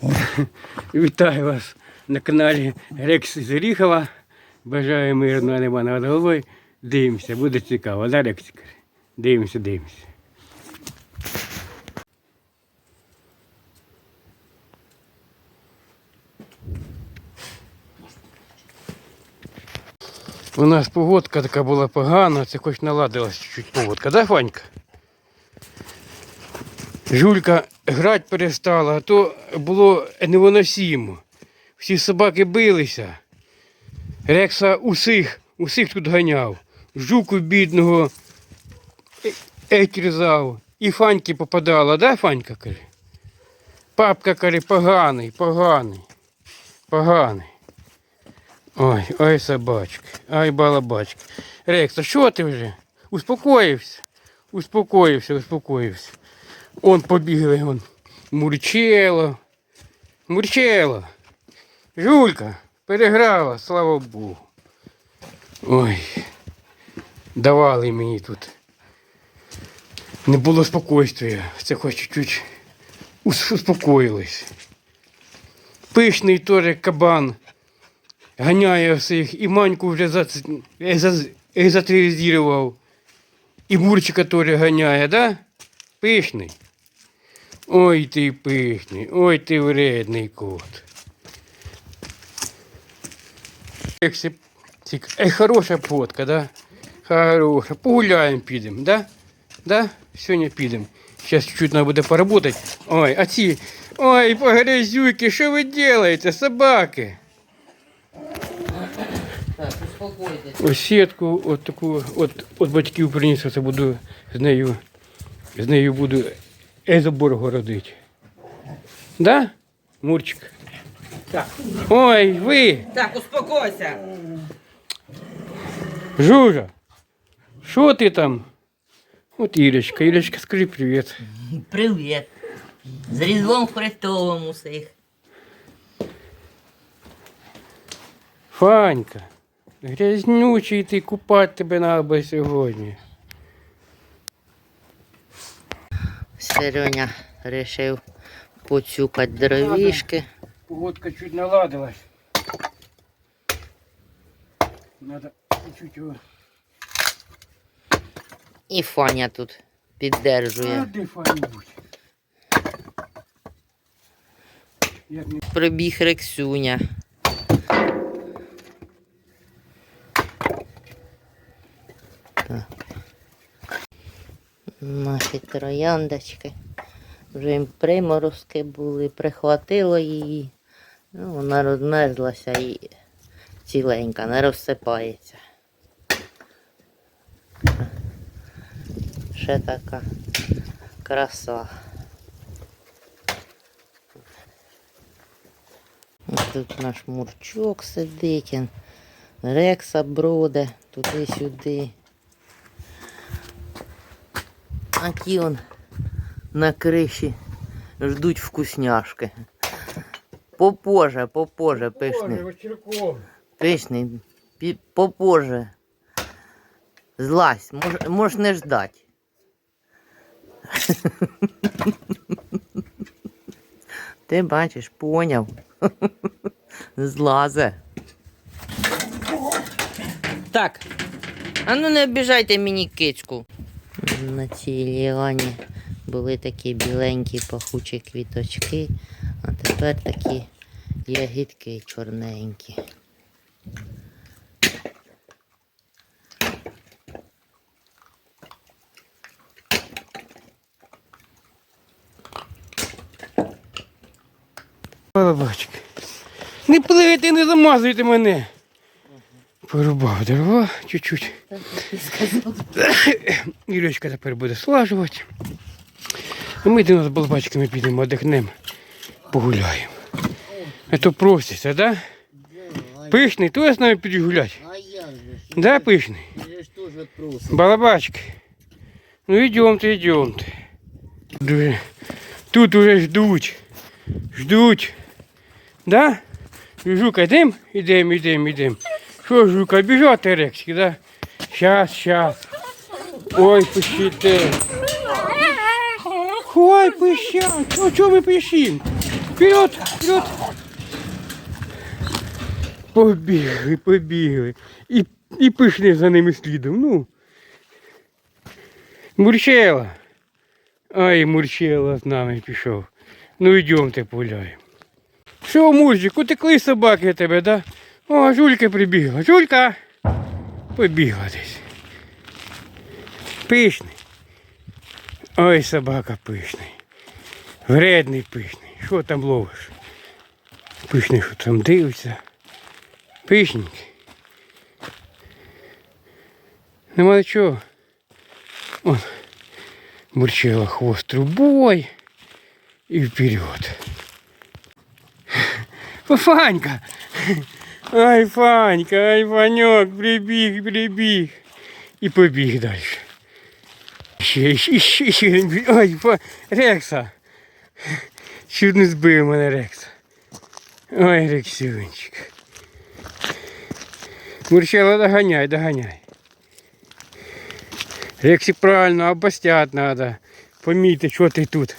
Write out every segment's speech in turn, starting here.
Вітаю вас на каналі Рекс з Оріхова. Бажаю мирного неба над головою. Дивимося, буде цікаво, да, Рексик? Дивимося, дивимося. У нас погодка така була погана, це хоч наладилась чуть-чуть погодка, да, Фанька? Жулька грати перестала, а то було невиносимо. Всі собаки билися. Рекса усіх, усіх тут ганяв. Жуку бідного етерзав. І Фаньки попадала, да, Фанька каже? Папка каже, поганий, поганий, поганий. Ой, ой, собачки, ай балабачки. Рекса, що ти вже? Успокоївся? Успокоївся, успокоївся. Он побігли, он. Мурчело. Мурчело. Жулька переграла, слава Богу. Ой. Давали мені тут. Не було спокійствия. Це хоч чуть-чуть успокоїлись. Пишний теж кабан. Ганяє всіх. І маньку вже еза- езотеризував. І мурчика теж ганяє, да? Пишний. Ой ти пишний, ой ти вредний кот. Як се- цік- Ей, хороша фотка, да? Хороша. Погуляємо підемо, да? Да? Сьогодні підемо. Зараз чуть треба буде поработати. Ой, а ці. Ой, погрязюки, що ви робите, собаки? Так, успокойтесь. Ось сітку, от таку, от, от батьків приніс, це буду з нею, з нею буду езобор городити. Да, Мурчик? Так. Ой, ви, Так, успокойся. Жужа, що ти там? От Ірочка, Ірочка, скажи привіт. Привіт. З Різдвом Христовим усіх. Фанька, грязнючий ти купати тебе треба сьогодні. Сереня вирішив поцюкати дровішки. Погодка чуть наладилась. Надо чуть його. І Фаня тут А піддержує. де Фаню-будь? Прибіг Рексюня. Так. Наші трояндочки. Вже їм приморозки були, прихватило її. Ну, вона розмерзлася і ціленька, не розсипається. Ще така краса. Тут наш мурчок сидить, рекса броде туди-сюди. А ті он на криші ждуть вкусняшки. Попоже, попоже, пишний. Пишний, попоже. Злазь, мож, мож не ждать. Ти бачиш, поняв. Злазе. Так. А ну не обіжайте мені кицьку. На цій ліані були такі біленькі пахучі квіточки, а тепер такі ягідки чорненькі. Балабачки. Не плити, не замазуйте мене. Порубав дрова чуть-чуть. Ірочка тепер буде слажувати. А ми йдемо з балабачками підемо, одихнемо, погуляємо. А то просяться, да? Пишний, то з нами же? Да, пишний? Балабачки. Ну идемте. Дуже- Тут уже ждуть. Ждуть. Да? Жука, йдем? Ідем, ідем, ідем. Що, жука, біжати рексики, да? Щас, щас. Ой, пищите. Ой, пищать. Ну, чого ми пищимо? Вперед, вперед. Побігли, побігли. І, і пішли за ними слідом. Ну. Мурчела. Ай, Мурчела з нами пішов. Ну йдемте погуляємо. Що, Мурчик, утекли собаки тебе, да? О, Жулька прибігла. Жулька! Побігла десь. Пишний. Ой, собака пишний. Вредний пишний. Що там ловиш? Пишний, що там дивиться. Пишненький. Нема нічого. Он бурчила хвост трубой и вперед. Фанька! Ай, Фанька, ай, Фанек, прибіг, прибіг. І побіг далі. Ще, ще, ще, ще. Ай, Фа... Рекса. Чуть не збив мене Рекса. Ой, Рексюнчик. Мурчела, доганяй, доганяй. Рексі правильно, обостять надо. Помійте, що ти тут.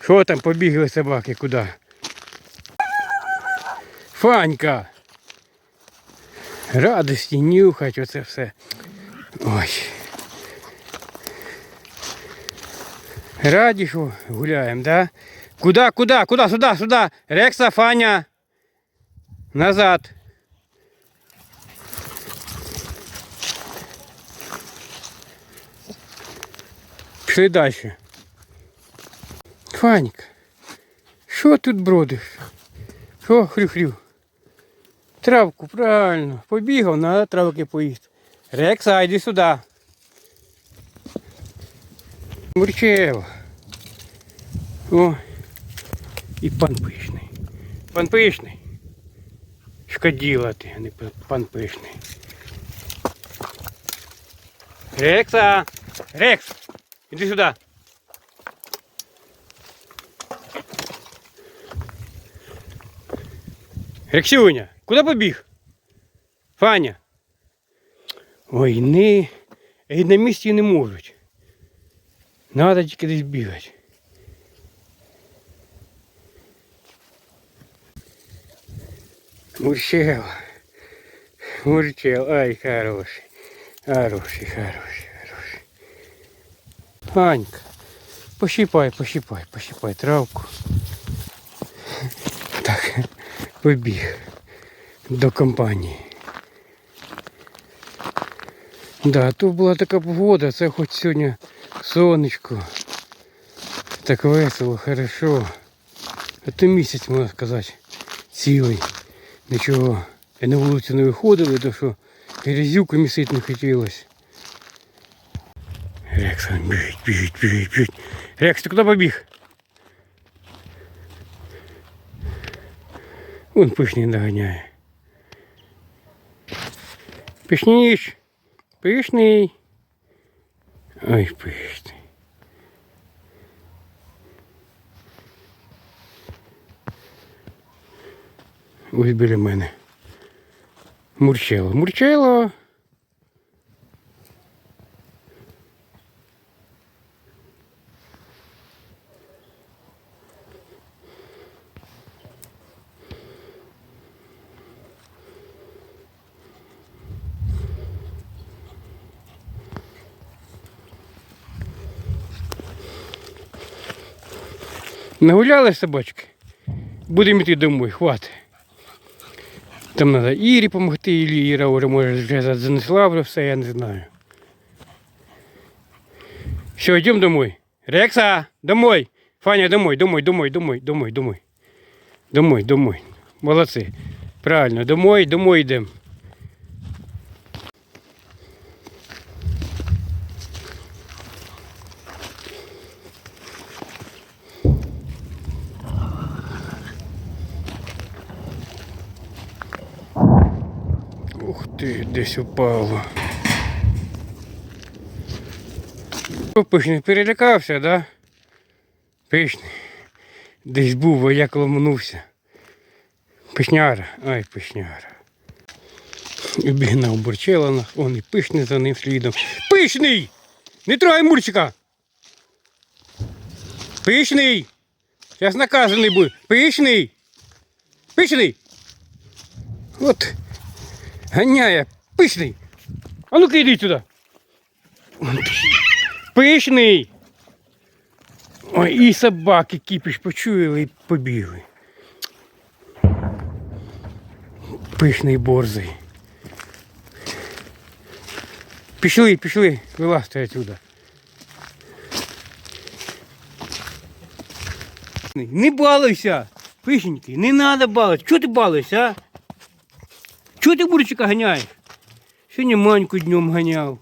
Що там побігли собаки, куди? Фанька. Радості нюхать оце все. Ой. Раді, що гуляємо, да? Куда, куда, куда, сюда, сюда. Рекса, Фаня. Назад. Пішли далі. Фанька, що тут бродиш? Що хрю-хрю? Травку, правильно. Побігав, на травки поїсти. Рекса, йди сюди. Мурчева. О, і пан пишний. Пан пишний. Шкоділа ти, а не пан пишний. Рекса! Рекс! Іди сюди. Рексюня, куди побіг? Фаня. Ой, не. І на місці не можуть. Надо тільки десь бігати. Мурчел. Мурчел. Ай, хороший. Хороший, хороший, хороший. Анька, пощипай, пощипай, пощипай травку. Так, побіг до компанії. Да, то була така погода, це хоч сьогодні сонечко. Так весело, хорошо. А то місяць, можна сказати, цілий. Нічого. І на вулицю не виходили, то що грязюку місити не хотілося. Рекс, он біжить, біжить, біжить, біжить. Рекс, ти куди побіг? Вон пишний доганяє. Пишніш. Пишний. Ой, пишний. Ось біля мене. Мурчело. Мурчело. Нагуляли собачки? Будемо йти домой, хватить. Там треба Ірі допомогти, Ілі Іра вже може вже занесла вже все, я не знаю. Все, йдемо домой. Рекса, домой. Фаня, домой, домой, домой, домой, домой, домой. Домой, домой. Молодці. Правильно, домой, домой йдемо. Ти, десь упало. Пишний перелякався, да? Пишний. Десь був, а як ломанувся. Пишняра, ай, пишняра. Обігнав бурчела, на- он і пишний за ним слідом. Пишний! Не трогай Мурчика! Пишний! Зараз наказаний буде. Пишний. Пишний. От. Ганяє. Пишний. А ну-ка йди сюди. Пишний. Ой, і собаки кіпіш почуяли і побігли. Пишний борзий. Пішли, пішли, вилазьте отсюда. Не балуйся, пишенький, не треба балуватися. Чого ти балуєшся, а? Чого ти Мурчика ганяєш? Сьогодні Маньку днем ганяв.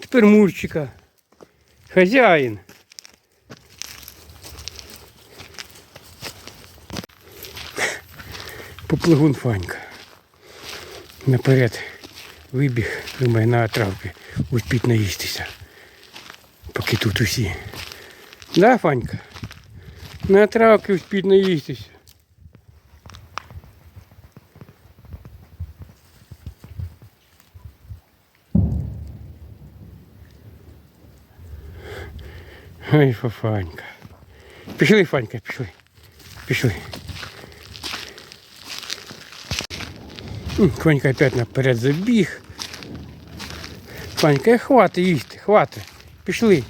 Тепер Мурчика. Хазяїн. Поплигун Фанька. Наперед вибіг, думаю, на травки успіть наїстися. Поки тут усі. Да, Фанька? На травки успіть наїстися. Ой, Фафанька. Пішли, Фанька, пішли. Пішли. М, Фанька опять наперед забіг. Фанька, хвати їсти, хвати. Пішли.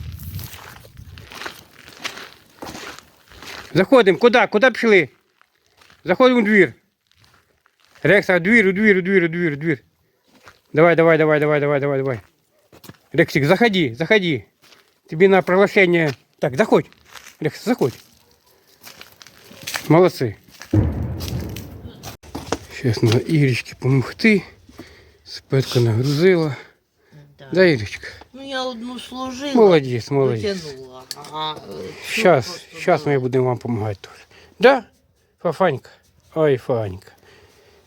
Заходимо. Куди? Куди пішли? Заходимо у двір. Рекса, у двір, у двір, у двір, у двір, у двір. Давай, давай, давай, давай, давай, давай, давай. Рексик, заходи, заходи. Тебе на приглашение. Так, заходь. Рекс, заходь. Молодцы. Сейчас надо Ирочке помогти. Спетка нагрузила. Да. Да, Ирочка? Ну я одну служила. Молодец, молодец. Потянула. А, цю Сейчас, сейчас дала. мы будем вам помогать тоже. Да? Фафанька? Ой, Фанька.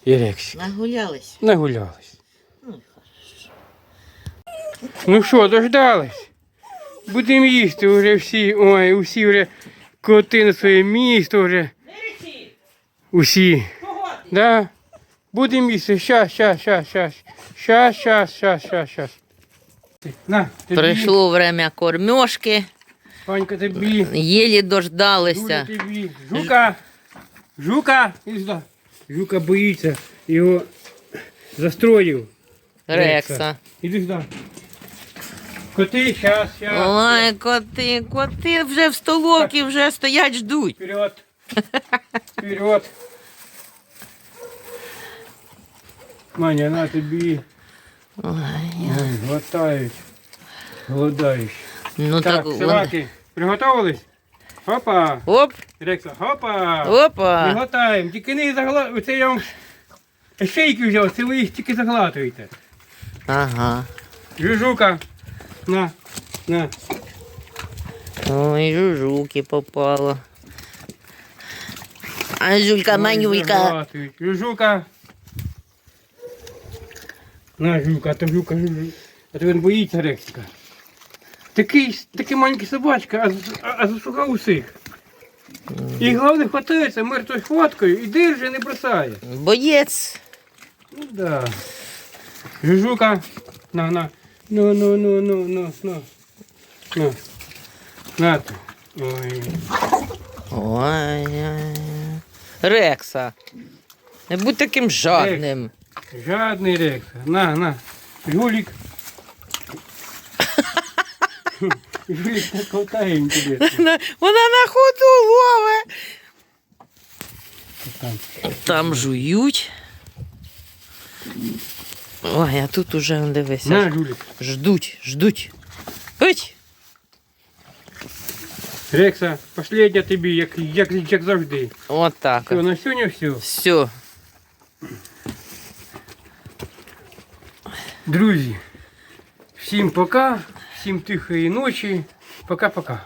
И Рексик. Нагулялись. Нагулялась. Ну, Ну що, дождались? Будемо їсти вже всі. Ой, усі вже коти на своє місто вже. Усі. Да? Будемо їсти. Щас, щас, щас, щас. Щас, щас, щас, щас, щас. На, тобі. Прийшло время кормежки, Панька тобі. єлі дождалися. тобі. Жука. Жука. Іди сюди. Жука боїться. Його застроїв. Рекса. Іди сюди. Коти, щас, щас. Ой, коти, коти вже в столовці вже стоять, ждуть. Вперед. Вперед. Маня, на тобі. Ой, Ой, глотають. Голодають. ну так, Так, вон- собаки, приготовились? Хопа. Оп, Рекса, хопа. опа. Приготаємо. Тільки не заглатуйте. Це я вам шейки взяв, це ви їх тільки заглатуєте. Ага. Жужука. На. На. Ой, жужуки попало. А жулька Ой, манюлька. Жужука. На, жука, а то жука, жука. А то він боїться Рексика. Такий, такий маленький собачка, а, з- а, а засухав усіх. І головне хватається мертвою хваткою і держи, не бросає. Боєць. Ну да. Жужука. На, на. Ну, ну, ну, ну, ну, ну. На. На. Ой. Ой. Рекса. Не будь таким жадним. Жадний рекса. На, на. Жулік. Жулік так ковтає інтересно. Вона на ходу лове. Там. Там жують. Ой, а тут уже он, дивися. На, Жулік. Ждуть, ждуть. Уть. Рекса, последня тобі, як, як, як завжди. От так. Все, на сьогодні все. Все. Друзі, всім пока, всім тихої ночі. Пока-пока.